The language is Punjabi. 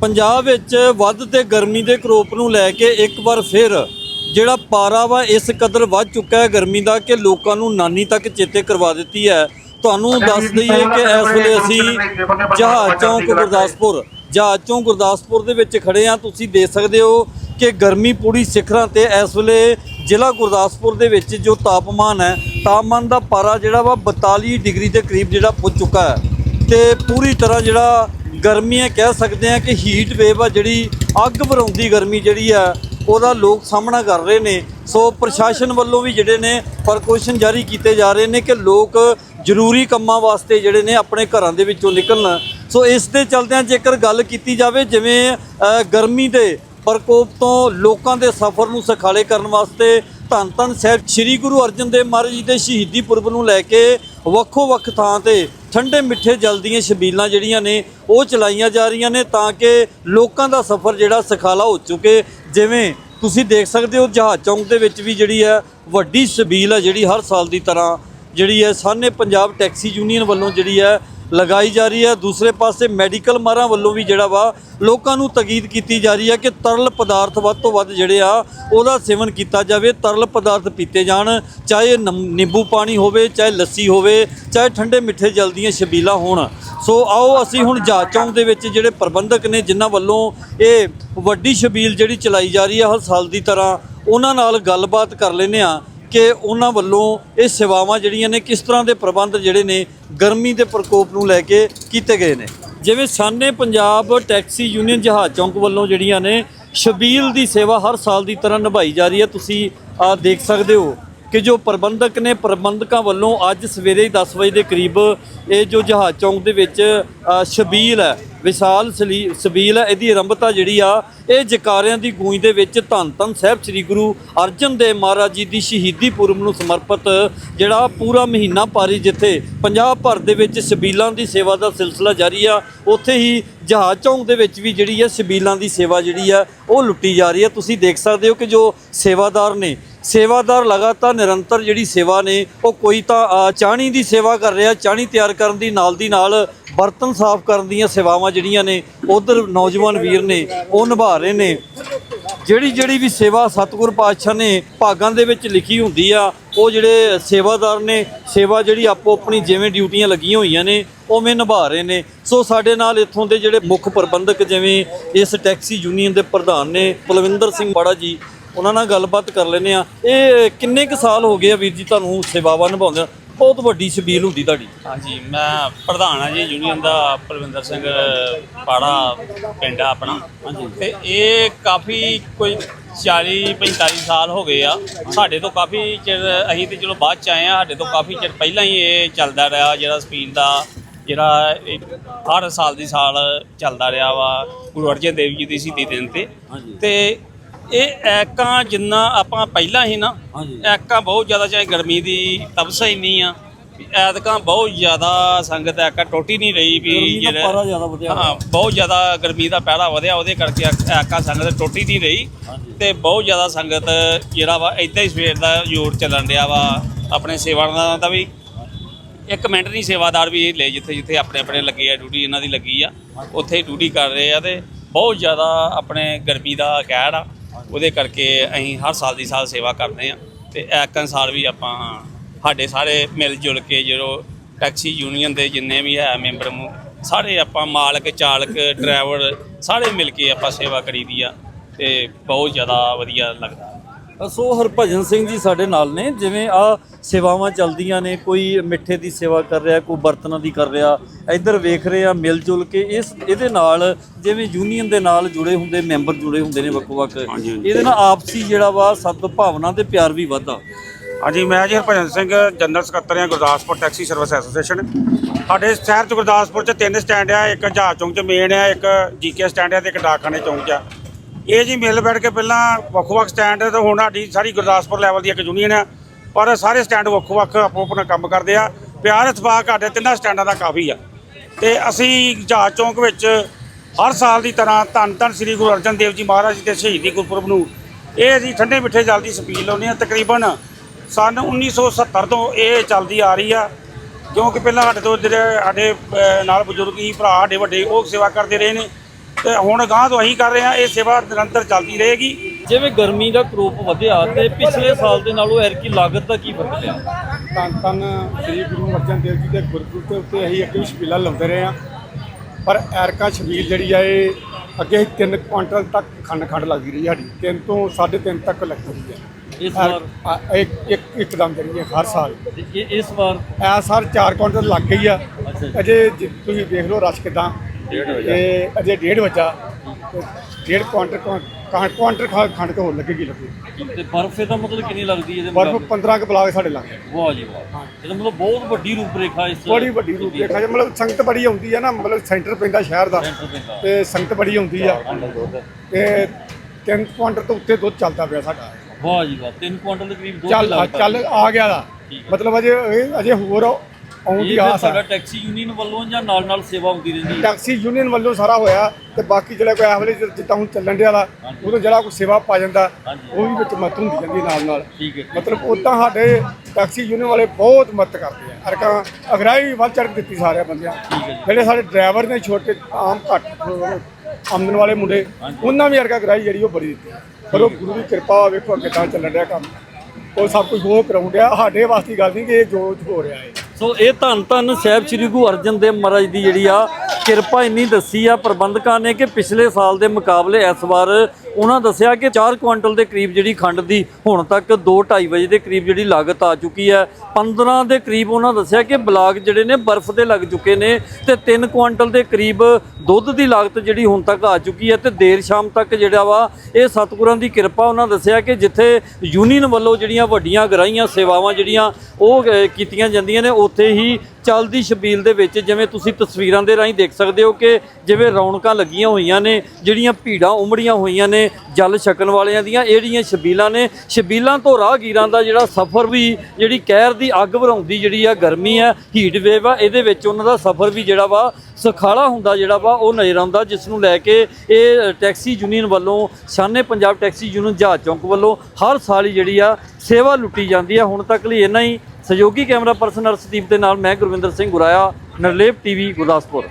ਪੰਜਾਬ ਵਿੱਚ ਵੱਧਦੇ ਗਰਮੀ ਦੇ ਕਰੋਪ ਨੂੰ ਲੈ ਕੇ ਇੱਕ ਵਾਰ ਫਿਰ ਜਿਹੜਾ ਪਾਰਾ ਵਾ ਇਸ ਕਦਰ ਵੱਧ ਚੁੱਕਾ ਹੈ। ਗਰਮੀ ਦਾ ਕਿ ਲੋਕਾਂ ਨੂੰ ਨਾਨੀ ਤੱਕ ਚੇਤੇ ਕਰਵਾ ਦਿੱਤੀ ਹੈ। ਤੁਹਾਨੂੰ ਦੱਸ ਦਈਏ ਕਿ ਇਸ ਵੇਲੇ ਅਸੀਂ ਜਹਾਜ਼ ਚੌਂਕ ਗੁਰਦਾਸਪੁਰ ਜਹਾਜ਼ ਚੌਂਕ ਗੁਰਦਾਸਪੁਰ ਦੇ ਵਿੱਚ ਖੜੇ ਆ ਤੁਸੀਂ ਦੇਖ ਸਕਦੇ ਹੋ ਕਿ ਗਰਮੀ ਪੂਰੀ ਸਿਖਰਾਂ ਤੇ ਇਸ ਵੇਲੇ ਜ਼ਿਲ੍ਹਾ ਗੁਰਦਾਸਪੁਰ ਦੇ ਵਿੱਚ ਜੋ ਤਾਪਮਾਨ ਹੈ ਤਾਪਮਾਨ ਦਾ ਪਾਰਾ ਜਿਹੜਾ ਵਾ 42 ਡਿਗਰੀ ਦੇ ਕਰੀਬ ਜਿਹੜਾ ਪੁੱਜ ਚੁੱਕਾ ਹੈ। ਤੇ ਪੂਰੀ ਤਰ੍ਹਾਂ ਜਿਹੜਾ ਗਰਮੀਆਂ ਕਹਿ ਸਕਦੇ ਆ ਕਿ ਹੀਟ ਵੇਵ ਆ ਜਿਹੜੀ, ਅੱਗ ਵਰਾਉਂਦੀ ਗਰਮੀ ਜਿਹੜੀ ਆ, ਉਹਦਾ ਲੋਕ ਸਾਹਮਣਾ ਕਰ ਰਹੇ ਨੇ। ਸੋ ਪ੍ਰਸ਼ਾਸਨ ਵੱਲੋਂ ਵੀ ਜਿਹੜੇ ਨੇ ਪ੍ਰਕੋਸ਼ਨ ਜਾਰੀ ਕੀਤੇ ਜਾ ਰਹੇ ਨੇ ਕਿ ਲੋਕ ਜ਼ਰੂਰੀ ਕੰਮਾਂ ਵਾਸਤੇ ਜਿਹੜੇ ਨੇ ਆਪਣੇ ਘਰਾਂ ਦੇ ਵਿੱਚੋਂ ਨਿਕਲਣ। ਸੋ ਇਸ ਦੇ ਚਲਦਿਆਂ ਜੇਕਰ ਗੱਲ ਕੀਤੀ ਜਾਵੇ, ਜਿਵੇਂ ਗਰਮੀ ਦੇ ਪ੍ਰਕੋਪ ਤੋਂ ਲੋਕਾਂ ਦੇ ਸਫ਼ਰ ਨੂੰ ਸਖਾਲੇ ਕਰਨ ਵਾਸਤੇ ਧੰਨ ਧੰਨ ਸਾਹਿਬ ਸ੍ਰੀ ਗੁਰੂ ਅਰਜਨ ਦੇਵ ਮਹਾਰਾਜ ਜੀ ਦੇ ਸ਼ਹੀਦੀ ਪੁਰਬ ਨੂੰ ਲੈ ਕੇ ਵੱਖੋ ਵੱਖ ਥਾਂ ਤੇ ਠੰਡੇ ਮਿੱਠੇ ਜਲ ਦੀਆਂ ਛਬੀਲਾਂ ਜਿਹੜੀਆਂ ਨੇ, ਉਹ ਚਲਾਈਆਂ ਜਾ ਰਹੀਆਂ ਨੇ ਤਾਂ ਕਿ ਲੋਕਾਂ ਦਾ ਸਫ਼ਰ ਜਿਹੜਾ ਸਖਾਲਾ ਹੋ ਚੁੱਕੇ। ਜਿਵੇਂ ਤੁਸੀਂ ਦੇਖ ਸਕਦੇ ਹੋ, ਜਹਾਜ਼ ਚੌਂਕ ਦੇ ਵਿੱਚ ਵੀ ਜਿਹੜੀ ਹੈ, ਵੱਡੀ ਛਬੀਲ ਹੈ ਜਿਹੜੀ ਹਰ ਸਾਲ ਦੀ ਤਰ੍ਹਾਂ ਜਿਹੜੀ ਹੈ ਸਾਨੇ ਪੰਜਾਬ ਟੈਕਸੀ ਯੂਨੀਅਨ ਵੱਲੋਂ ਜਿਹੜੀ ਹੈ ਲਗਾਈ ਜਾ ਰਹੀ ਹੈ। ਦੂਸਰੇ ਪਾਸੇ ਮੈਡੀਕਲ ਮਾਰਾਂ ਵੱਲੋਂ ਵੀ ਜਿਹੜਾ ਵਾ ਲੋਕਾਂ ਨੂੰ ਤਕੀਦ ਕੀਤੀ ਜਾ ਰਹੀ ਹੈ ਕਿ ਤਰਲ ਪਦਾਰਥ ਵੱਧ ਤੋਂ ਵੱਧ ਜਿਹੜੇ ਆ, ਉਹਦਾ ਸੇਵਨ ਕੀਤਾ ਜਾਵੇ। ਤਰਲ ਪਦਾਰਥ ਪੀਤੇ ਜਾਣ, ਚਾਹੇ ਨਮ- ਨਿੰਬੂ ਪਾਣੀ ਹੋਵੇ, ਚਾਹੇ ਲੱਸੀ ਹੋਵੇ, ਚਾਹੇ ਠੰਡੇ ਮਿੱਠੇ ਜਲ ਦੀਆਂ ਛਬੀਲਾਂ ਹੋਣ। ਸੋ ਆਓ ਅਸੀਂ ਹੁਣ ਜਾਂਚ ਚੌਂਕ ਦੇ ਵਿੱਚ ਜਿਹੜੇ ਪ੍ਰਬੰਧਕ ਨੇ, ਜਿਨ੍ਹਾਂ ਵੱਲੋਂ ਇਹ ਵੱਡੀ ਛਬੀਲ ਜਿਹੜੀ ਚਲਾਈ ਜਾ ਰਹੀ ਹੈ, ਹਰ ਸਾਲ ਦੀ ਤਰ੍ਹਾਂ ਉਹਨਾਂ ਨਾਲ ਗੱਲਬਾਤ ਕਰ ਲੈਂਦੇ ਆ ਕਿ ਉਹਨਾਂ ਵੱਲੋਂ ਇਹ ਸੇਵਾਵਾਂ ਜਿਹੜੀਆਂ ਨੇ ਕਿਸ ਤਰ੍ਹਾਂ ਦੇ ਪ੍ਰਬੰਧ ਜਿਹੜੇ ਨੇ ਗਰਮੀ ਦੇ ਪ੍ਰਕੋਪ ਨੂੰ ਲੈ ਕੇ ਕੀਤੇ ਗਏ ਨੇ। ਜਿਵੇਂ ਸਾਨੇ ਪੰਜਾਬ ਟੈਕਸੀ ਯੂਨੀਅਨ ਜਹਾਜ਼ ਚੌਂਕ ਵੱਲੋਂ ਜਿਹੜੀਆਂ ਨੇ ਸ਼ਬੀਲ ਦੀ ਸੇਵਾ ਹਰ ਸਾਲ ਦੀ ਤਰ੍ਹਾਂ ਨਿਭਾਈ ਜਾ ਰਹੀ ਹੈ। ਤੁਸੀਂ ਆ ਦੇਖ ਸਕਦੇ ਹੋ ਕਿ ਜੋ ਪ੍ਰਬੰਧਕ ਨੇ ਪ੍ਰਬੰਧਕਾਂ ਵੱਲੋਂ ਅੱਜ ਸਵੇਰੇ ਹੀ 10 ਵਜੇ ਦੇ ਕਰੀਬ ਇਹ ਜੋ ਜਹਾਜ਼ ਚੌਂਕ ਦੇ ਵਿੱਚ ਸ਼ਬੀਲ ਹੈ ਵਿਸ਼ਾਲ ਸਲੀ- ਸਬੀਲ ਹੈ, ਇਹਦੀ ਆਰੰਭਤਾ ਜਿਹੜੀ ਆ, ਇਹ ਜਕਾਰਿਆਂ ਦੀ ਗੂੰਜ ਦੇ ਵਿੱਚ ਧੰਨ ਧੰਨ ਸਾਹਿਬ ਸ੍ਰੀ ਗੁਰੂ ਅਰਜਨ ਦੇਵ ਮਹਾਰਾਜ ਜੀ ਦੀ ਸ਼ਹੀਦੀ ਪੁਰਬ ਨੂੰ ਸਮਰਪਿਤ ਜਿਹੜਾ ਪੂਰਾ ਮਹੀਨਾ ਪਾਰੀ ਜਿੱਥੇ ਪੰਜਾਬ ਭਰ ਦੇ ਵਿੱਚ ਸਬੀਲਾਂ ਦੀ ਸੇਵਾ ਦਾ ਸਿਲਸਿਲਾ ਜਾਰੀ ਆ, ਉੱਥੇ ਹੀ ਜਹਾਜ਼ ਚੌਂਕ ਦੇ ਵਿੱਚ ਵੀ ਜਿਹੜੀ ਹੈ ਸਬੀਲਾਂ ਦੀ ਸੇਵਾ ਜਿਹੜੀ ਆ, ਉਹ ਲੁੱਟੀ ਜਾ ਰਹੀ ਹੈ ਤੁਸੀਂ ਦੇਖ ਸਕਦੇ ਹੋ ਕਿ ਜੋ ਸੇਵਾਦਾਰ ਨੇ, ਸੇਵਾਦਾਰ ਲਗਾਤਾਰ ਨਿਰੰਤਰ ਜਿਹੜੀ ਸੇਵਾ ਨੇ, ਉਹ ਕੋਈ ਤਾਂ ਚਾਣੀ ਦੀ ਸੇਵਾ ਕਰ ਰਿਹਾ ਚਾਣੀ ਤਿਆਰ ਕਰਨ ਦੀ ਨਾਲ ਦੀ ਨਾਲ ਬਰਤਨ ਸਾਫ਼ ਕਰਨ ਦੀਆਂ ਸੇਵਾਵਾਂ ਜਿਹੜੀਆਂ ਨੇ, ਉਧਰ ਨੌਜਵਾਨ ਵੀਰ ਨੇ, ਉਹ ਨਿਭਾ ਰਹੇ ਨੇ। ਜਿਹੜੀ ਜਿਹੜੀ ਵੀ ਸੇਵਾ ਸਤਿਗੁਰ ਪਾਤਸ਼ਾਹ ਨੇ ਭਾਗਾਂ ਦੇ ਵਿੱਚ ਲਿਖੀ ਹੁੰਦੀ ਆ, ਉਹ ਜਿਹੜੇ ਸੇਵਾਦਾਰ ਨੇ, ਸੇਵਾ ਜਿਹੜੀ ਆਪੋ ਆਪਣੀ ਜਿਵੇਂ ਡਿਊਟੀਆਂ ਲੱਗੀਆਂ ਹੋਈਆਂ ਨੇ, ਉਵੇਂ ਨਿਭਾ ਰਹੇ ਨੇ। ਸੋ ਸਾਡੇ ਨਾਲ ਇੱਥੋਂ ਦੇ ਜਿਹੜੇ ਮੁੱਖ ਪ੍ਰਬੰਧਕ ਜਿਵੇਂ ਇਸ ਟੈਕਸੀ ਯੂਨੀਅਨ ਦੇ ਪ੍ਰਧਾਨ ਨੇ ਕੁਲਵਿੰਦਰ ਸਿੰਘ ਬਾੜਾ ਜੀ, ਉਹਨਾਂ ਨਾਲ ਗੱਲਬਾਤ ਕਰ ਲੈਨੇ ਆ ਇਹ ਕਿੰਨੇ ਕੁ ਸਾਲ ਹੋ ਗਏ ਆ ਵੀਰ ਜੀ ਤੁਹਾਨੂੰ ਸੇਵਾਵਾਂ ਨਿਭਾਉਂਦੇ ਬਹੁਤ ਵੱਡੀ ਛਬੀਲ ਹੁੰਦੀ ਤੁਹਾਡੀ। ਹਾਂਜੀ ਮੈਂ ਪ੍ਰਧਾਨ ਹਾਂ ਜੀ ਯੂਨੀਅਨ ਦਾ ਪ੍ਰਵਿੰਦਰ ਸਿੰਘ ਪਾੜਾ ਪਿੰਡ ਆ ਆਪਣਾ। ਤੇ ਇਹ ਕਾਫੀ ਕੋਈ 40 45 ਸਾਲ ਹੋ ਗਏ ਆ। ਸਾਡੇ ਤੋਂ ਕਾਫੀ ਚਿਰ ਅਸੀਂ ਤੇ ਚਲੋ ਬਾਅਦ ਚ ਆਏ ਆ ਸਾਡੇ ਤੋਂ ਕਾਫੀ ਚਿਰ ਪਹਿਲਾਂ ਹੀ ਇਹ ਚੱਲਦਾ ਰਿਹਾ ਜਿਹੜਾ ਸਪੀਡ ਦਾ ਜਿਹੜਾ ਹਰ ਸਾਲ ਦੀ ਸਾਲ ਚੱਲਦਾ ਰਿਹਾ ਵਾ ਗੁਰੂ ਅਰਜਨ ਦੇਵ ਜੀ ਦੀ ਸ਼ਹੀਦੀ ਦਿਨ ਤੇ। ਹਾਂਜੀ। ਤੇ ਇਹ ਐਕਾਂ ਜਿੰਨਾ ਆਪਾਂ ਪਹਿਲਾਂ ਹੀ ਨਾ। ਐਕਾਂ ਬਹੁਤ ਜ਼ਿਆਦਾ ਚਾਹੇ ਗਰਮੀ ਦੀ ਤਪਸਾ ਇੰਨੀ ਆ ਵੀ ਐਤਕਾਂ ਬਹੁਤ ਜ਼ਿਆਦਾ ਸੰਗਤ ਐਕਾਂ ਟੁੱਟ ਹੀ ਨਹੀਂ ਰਹੀ ਵੀ ਵਧਿਆ ਹਾਂ ਬਹੁਤ ਜ਼ਿਆਦਾ ਗਰਮੀ ਦਾ ਪਹਿਰਾ ਵਧਿਆ ਉਹਦੇ ਕਰਕੇ ਐਕਾਂ ਸੰਗਤ ਟੁੱਟ ਹੀ ਨਹੀਂ ਰਹੀ। ਤੇ ਬਹੁਤ ਜ਼ਿਆਦਾ ਸੰਗਤ ਜਿਹੜਾ ਵਾ ਇਦਾਂ ਹੀ ਸਵੇਰ ਦਾ ਜ਼ੋਰ ਚੱਲਣ ਡਿਆ ਵਾ ਆਪਣੇ ਸੇਵਾਦਾਰਾਂ ਦਾ ਵੀ। ਇੱਕ ਮਿੰਟ ਨਹੀਂ ਸੇਵਾਦਾਰ ਵੀ ਲੈ ਜਿੱਥੇ ਜਿੱਥੇ ਆਪਣੇ ਆਪਣੇ ਲੱਗੇ ਆ ਡਿਊਟੀ ਇਹਨਾਂ ਦੀ ਲੱਗੀ ਆ। ਉੱਥੇ ਹੀ ਡਿਊਟੀ ਕਰ ਰਹੇ ਆ ਤੇ ਬਹੁਤ ਜ਼ਿਆਦਾ ਆਪਣੇ ਗਰਮੀ ਦਾ ਕਹਿਰ ਆ। ਉਹਦੇ ਕਰਕੇ ਅਸੀਂ ਹਰ ਸਾਲ ਦੀ ਸਾਲ ਸੇਵਾ ਕਰਦੇ ਆ ਤੇ ਐਕਨ ਸਾਲ ਵੀ ਆਪਾਂ ਸਾਡੇ ਸਾਰੇ ਮਿਲ ਜੁਲ ਕੇ ਜਦੋਂ ਟੈਕਸੀ ਯੂਨੀਅਨ ਦੇ ਜਿੰਨੇ ਵੀ ਹੈ ਮੈਂਬਰ mu- ਸਾਰੇ ਆਪਾਂ ਮਾਲਕ, ਚਾਲਕ, ਡਰਾਈਵਰ ਸਾਰੇ ਮਿਲ ਕੇ ਆਪਾਂ ਸੇਵਾ ਕਰੀਦੀ ਆ ਤੇ ਬਹੁਤ ਜ਼ਿਆਦਾ ਵਧੀਆ ਲੱਗਦਾ। ਸੋ ਹਰਭਜਨ ਸਿੰਘ ਜੀ ਸਾਡੇ ਨਾਲ ਨੇ ਜਿਵੇਂ ਆ ਸੇਵਾਵਾਂ ਚੱਲਦੀਆਂ ਨੇ ਕੋਈ ਮਿੱਠੇ ਦੀ ਸੇਵਾ ਕਰ ਰਿਹਾ ਕੋਈ ਬਰਤਨਾਂ ਦੀ ਕਰ ਰਿਹਾ ਇੱਧਰ ਵੇਖ ਰਹੇ ਆ ਮਿਲ ਜੁਲ ਕੇ ਇਸ ਇਹਦੇ ਨਾਲ ਜਿਵੇਂ ਯੂਨੀਅਨ ਦੇ ਨਾਲ ਜੁੜੇ ਹੁੰਦੇ ਮੈਂਬਰ ਜੁੜੇ ਹੁੰਦੇ ਨੇ ਵੱਖ-ਵੱਖ ਇਹਦੇ ਨਾਲ ਆਪਸੀ ਜਿਹੜਾ ਵਾ ਸਦਭਾਵਨਾ ਤੇ ਪਿਆਰ ਵੀ ਵਧਦਾ। ਹਾਂਜੀ ਮੈਂ ਜੀ ਹਰਭਜਨ ਸਿੰਘ ਜਨਰਲ ਸਕੱਤਰ ਹਾਂ ਗੁਰਦਾਸਪੁਰ ਟੈਕਸੀ ਸਰਵਿਸ ਐਸੋਸੀਏਸ਼ਨ ਸਾਡੇ ਸ਼ਹਿਰ ਚ ਗੁਰਦਾਸਪੁਰ ਚ ਤਿੰਨ ਸਟੈਂਡ ਆ ਇੱਕ ਜਹਾਜ਼ ਚੌਂਕ ਚ ਮੇਨ ਆ ਇੱਕ ਜੀਕੇ ਸਟੈਂਡ ਆ ਤੇ ਇੱਕ ਡਾਕਖਾਨੇ ਚੌਂਕ ਚ ਆ। ਇਹ ਜੀ ਮਿਲ ਬੈਠ ਕੇ ਪਹਿਲਾਂ ਵੱਖ-ਵੱਖ ਸਟੈਂਡ ਤੇ ਹੁਣ ਸਾਡੀ ਸਾਰੀ ਗੁਰਦਾਸਪੁਰ ਲੈਵਲ ਦੀ ਇੱਕ ਯੂਨੀਅਨ ਆ, ਪਰ ਸਾਰੇ ਸਟੈਂਡ ਵੱਖ-ਵੱਖ ਆਪੋ ਆਪਣਾ ਕੰਮ ਕਰਦੇ ਆ। ਪਿਆਰ ਇਤਫਾਕ ਸਾਡੇ ਤਿੰਨਾਂ ਸਟੈਂਡਾਂ ਦਾ ਕਾਫੀ ਆ। ਤੇ ਅਸੀਂ ਜਹਾਜ਼ ਚੌਂਕ ਵਿੱਚ ਹਰ ਸਾਲ ਦੀ ਤਰ੍ਹਾਂ ਧੰਨ ਧੰਨ ਸ੍ਰੀ ਗੁਰੂ ਅਰਜਨ ਦੇਵ ਜੀ ਮਹਾਰਾਜ ਜੀ ਦੇ ਸ਼ਹੀਦੀ ਗੁਰਪੁਰਬ ਨੂੰ ਇਹ ਅਸੀਂ ਠੰਡੇ ਮਿੱਠੇ ਜਲ ਦੀ ਸਪੀਲ ਲਾਉਂਦੇ ਆ ਤਕਰੀਬਨ ਸਨ 1970 ਤੋਂ ਇਹ ਚੱਲਦੀ ਆ ਰਹੀ ਆ, ਕਿਉਂਕਿ ਪਹਿਲਾਂ ਸਾਡੇ ਤੋਂ ਜਿਹੜੇ ਸਾਡੇ ਨਾਲ ਬਜ਼ੁਰਗ ਹੀ ਭਰਾ, ਸਾਡੇ ਵੱਡੇ, ਉਹ ਸੇਵਾ ਕਰਦੇ ਰਹੇ ਨੇ। ਤੇ ਹੁਣ ਗਾਂ ਤੋਂ ਅਸੀਂ ਕਰ ਰਹੇ ਹਾਂ ਇਹ ਸੇਵਾ ਨਿਰੰਤਰ ਚੱਲਦੀ ਰਹੇਗੀ। ਜਿਵੇਂ ਗਰਮੀ ਦਾ ਕਰੋਪ ਵਧਿਆ ਤੇ ਪਿਛਲੇ ਸਾਲ ਦੇ ਨਾਲੋਂ ਐਰਕੀ ਲਾਗਤ ਦਾ ਕੀ ਫ਼ਰਕ ਪਿਆ ਧੰਨ ਧੰਨ ਸ੍ਰੀ ਗੁਰੂ ਅਰਜਨ ਦੇਵ ਜੀ ਦੇ ਗੁਰਪੁਰਬ ਦੇ ਉੱਤੇ ਅਸੀਂ ਅੱਗੇ ਵੀ ਛਬੀਲਾਂ ਲਾਉਂਦੇ ਰਹੇ ਹਾਂ। ਪਰ ਐਰਕਾ ਛਬੀਲ ਜਿਹੜੀ ਆ ਇਹ ਅੱਗੇ 3 ਕੁਆਂਟਲ ਤੱਕ ਖੰਡ ਖੰਡ ਲੱਗਦੀ ਰਹੀ ਸਾਡੀ। 3 ਤੋਂ 3.5 ਤੱਕ ਲੱਗਦੀ ਰਹੀ ਹੈ। ਇਸ ਵਾਰ? ਇੱਕ ਇੱਕ ਇੱਕਦਮ ਜਿਹੜੀ ਹੈ ਹਰ ਸਾਲ। ਇਸ ਵਾਰ? ਐ ਸਾਲ 4 ਕੁਆਂਟਲ ਲੱਗ ਗਈ ਆ। ਅਜੇ ਜੇ ਤੁਸੀਂ ਦੇਖ ਲਓ ਰਸ਼ ਕਿਦਾਂ। ਤੇ ਅਜੇ ਡੇਢ ਵਜਾ। ਡੇਢ ਕੁਆਂਟਲ ਕੁਆਂਟਲ ਕੁਆਂਟਲ ਖਾ- ਖੰਡ ਤੋਂ ਹੋਰ ਲੱਗੇਗੀ ਲੱਗੇ। ਤੇ ਬਰਫ਼ ਇਹਦਾ ਮਤਲਬ ਕਿੰਨੀ ਲੱਗਦੀ ਹੈ ਇਹਦੇ ਬਰਫ ਮੁਕਾਬਲੇ? 15 ਕੁ ਬਲਾਕ ਸਾਡੇ ਲੱਗ ਵਾਹ ਜੀ ਵਾਹ। ਇਹਦਾ ਮਤਲਬ ਬਹੁਤ ਵੱਡੀ ਰੂਪਰੇਖਾ ਇਸ ਬੜੀ ਵੱਡੀ ਰੂਪ ਰੇਖਾ ਜੇ ਮਤਲਬ ਸੰਗਤ ਬੜੀ ਆਉਂਦੀ ਹੈ ਨਾ ਮਤਲਬ ਸੈਂਟਰ ਪੈਂਦਾ ਸ਼ਹਿਰ ਦਾ। ਤੇ ਸੰਗਤ ਬੜੀ ਆਉਂਦੀ ਆ। ਤੇ ਤਿੰਨ ਕੁਆਂਟਲ ਤੋਂ ਉੱਤੇ ਦੁੱਧ ਚੱਲਦਾ ਪਿਆ ਸਾਡਾ। ਵਾਹ ਜੀ ਵਾਹ। 3 ਕੁਇੰਟਲ ਦੇ ਕਰੀਬ ਦੁੱਧ ਚੱਲ ਚੱਲ ਆ ਗਿਆ ਦਾ। ਮਤਲਬ ਅਜੇ ਅਜੇ ਹੋਰ ਆਉਣ ਦੀ ਇਹ ਆਸ ਆ। ਟੈਕਸੀ ਯੂਨੀਅਨ ਵੱਲੋਂ ਜਾਂ ਨਾਲ ਨਾਲ ਸੇਵਾ ਹੁੰਦੀ ਰਹਿੰਦੀ ਹੈ? ਟੈਕਸੀ ਯੂਨੀਅਨ ਵੱਲੋਂ ਸਾਰਾ ਹੋਇਆ ਤੇ ਬਾਕੀ ਜਿਹੜਾ ਕੋਈ ਐਵਰੇਜ ਜਿੱਦਾਂ ਹੁਣ ਚੱਲਣ ਦਾ ਉਦੋਂ ਜਿਹੜਾ ਕੋਈ ਸੇਵਾ ਪਾ ਜਾਂਦਾ ਹਾਂਜੀ। ਉਹ ਵੀ ਵਿੱਚ ਮਤ ਹੁੰਦੀ ਜਾਂਦੀ ਨਾਲ ਨਾਲ। ਠੀਕ ਹੈ ਮਤਲਬ ਉਦਾਂ ਸਾਡੇ ਟੈਕਸੀ ਯੂਨੀਅਨ ਵਾਲੇ ਬਹੁਤ ਮਦਦ ਕਰਦੇ ਆ। ਅਰਕਾ ਅਗਰਾਈ ਵੀ ਵੱਧ ਚੜ੍ਹ ਕੇ ਦਿੱਤੀ ਸਾਰੇ ਬੰਦਿਆਂ। ਠੀਕ ਹੈ ਜੀ। ਜਿਹੜੇ ਸਾਡੇ ਡਰਾਈਵਰ ਨੇ ਛੋਟੇ ਆਮ ਘੱਟ ਆਮਦਨ ਵਾਲੇ ਮੁੰਡੇ ਉਹਨਾਂ ਵੀ ਅਰਕਾ ਅਗਰਾਈ ਜਿਹੜੀ ਉਹ ਬੜੀ ਦਿੱਤੀ ਪਰ ਉਹ ਗੁਰੂ ਦੀ ਕਿਰਪਾ ਵੇਖੋ ਕਿੱਦਾਂ ਚੱਲਣ ਡਿਆ ਕੰਮ। ਉਹ ਸਭ ਕੁਝ ਉਹ ਕਰਾਉਣ ਡਿਆ। ਸਾਡੇ ਵਾਸਤੇ ਗੱਲ ਨਹੀਂ ਕਿ ਇਹ ਜੋ ਹੋ ਰਿਹਾ ਹੈ। ਸੋ ਇਹ ਧੰਨ ਧੰਨ ਸਾਹਿਬ ਸ੍ਰੀ ਗੁਰੂ ਅਰਜਨ ਦੇਵ ਮਹਾਰਾਜ ਦੀ ਜਿਹੜੀ ਆ ਕਿਰਪਾ ਇੰਨੀ ਦੱਸੀ ਆ ਪ੍ਰਬੰਧਕਾਂ ਨੇ ਕਿ ਪਿਛਲੇ ਸਾਲ ਦੇ ਮੁਕਾਬਲੇ ਇਸ ਵਾਰ ਉਹਨਾਂ ਦੱਸਿਆ ਕਿ 4 ਕੁਇੰਟਲ ਦੇ ਕਰੀਬ ਜਿਹੜੀ ਖੰਡ ਦੀ ਹੁਣ ਤੱਕ 2:30 ਵਜੇ ਦੇ ਕਰੀਬ ਜਿਹੜੀ ਲਾਗਤ ਆ ਚੁੱਕੀ ਹੈ। 15 ਦੇ ਕਰੀਬ ਉਹਨਾਂ ਦੱਸਿਆ ਕਿ ਬਲਾਕ ਜਿਹੜੇ ਨੇ ਬਰਫ਼ ਦੇ ਲੱਗ ਚੁੱਕੇ ਨੇ ਤੇ 3 ਕੁਇੰਟਲ ਦੇ ਕਰੀਬ ਦੁੱਧ ਦੀ ਲਾਗਤ ਜਿਹੜੀ ਹੁਣ ਤੱਕ ਆ ਚੁੱਕੀ ਹੈ ਤੇ ਦੇਰ ਸ਼ਾਮ ਤੱਕ ਜਿਹੜਾ ਵਾ ਇਹ ਸਤਿਗੁਰਾਂ ਦੀ ਕਿਰਪਾ ਉਹਨਾਂ ਦੱਸਿਆ ਕਿ ਜਿੱਥੇ ਯੂਨੀਅਨ ਵੱਲੋਂ ਜਿਹੜੀਆਂ ਵੱਡੀਆਂ ਗਰਾਈਆਂ ਸੇਵਾਵਾਂ ਜਿਹੜੀਆਂ ਉਹ ਕੀਤੀਆਂ ਜਾਂਦੀਆਂ ਨੇ, ਉੱਥੇ ਹੀ ਚੱਲਦੀ ਸ਼ਬੀਲ ਦੇ ਵਿੱਚ ਜਿਵੇਂ ਤੁਸੀਂ ਤਸਵੀਰਾਂ ਦੇ ਰਾਹੀਂ ਦੇਖ ਸਕਦੇ ਹੋ ਕਿ ਜਿਵੇਂ ਰੌਣਕਾਂ ਲੱਗੀਆਂ ਹੋਈਆਂ ਨੇ, ਜਿਹੜੀਆਂ ਭੀੜਾਂ ਉਮੜੀਆਂ ਹੋਈਆਂ ਨੇ ਜਲ ਛਕਣ ਵਾਲਿਆਂ ਦੀਆਂ, ਇਹ ਜਿਹੜੀਆਂ ਸ਼ਬੀਲਾਂ ਨੇ, ਸ਼ਬੀਲਾਂ ਤੋਂ ਰਾਹਗੀਰਾਂ ਦਾ ਜਿਹੜਾ ਸਫ਼ਰ ਵੀ, ਜਿਹੜੀ ਕਹਿਰ ਦੀ ਅੱਗ ਭਰਾਉਂਦੀ ਜਿਹੜੀ ਆ ਗਰਮੀ ਆ ਹੀਟ ਵੇਵ ਆ, ਇਹਦੇ ਵਿੱਚ ਉਹਨਾਂ ਦਾ ਸਫ਼ਰ ਵੀ ਜਿਹੜਾ ਵਾ ਸੁਖਾਲਾ ਹੁੰਦਾ ਜਿਹੜਾ ਵਾ, ਉਹ ਨਜ਼ਰ ਆਉਂਦਾ, ਜਿਸ ਨੂੰ ਲੈ ਕੇ ਇਹ ਟੈਕਸੀ ਯੂਨੀਅਨ ਵੱਲੋਂ ਸ਼ਾਨੇ ਪੰਜਾਬ ਟੈਕਸੀ ਯੂਨੀਅਨ ਜਹਾਜ਼ ਚੌਂਕ ਵੱਲੋਂ ਹਰ ਸਾਲ ਹੀ ਜਿਹੜੀ ਆ ਸੇਵਾ ਲੁੱਟੀ ਜਾਂਦੀ ਆ। ਹੁਣ ਤੱਕ ਲਈ ਇੰਨਾ ਹੀ। ਸਹਿਯੋਗੀ ਕੈਮਰਾ ਪਰਸਨ ਅਰਸ਼ਦੀਪ ਦੇ ਨਾਲ ਮੈਂ ਗੁਰਵਿੰਦਰ ਸਿੰਘ ਗੁਰਾਇਆ ਨਰਲੇਪ ਟੀਵੀ ਗੁਰਦਾਸਪੁਰ।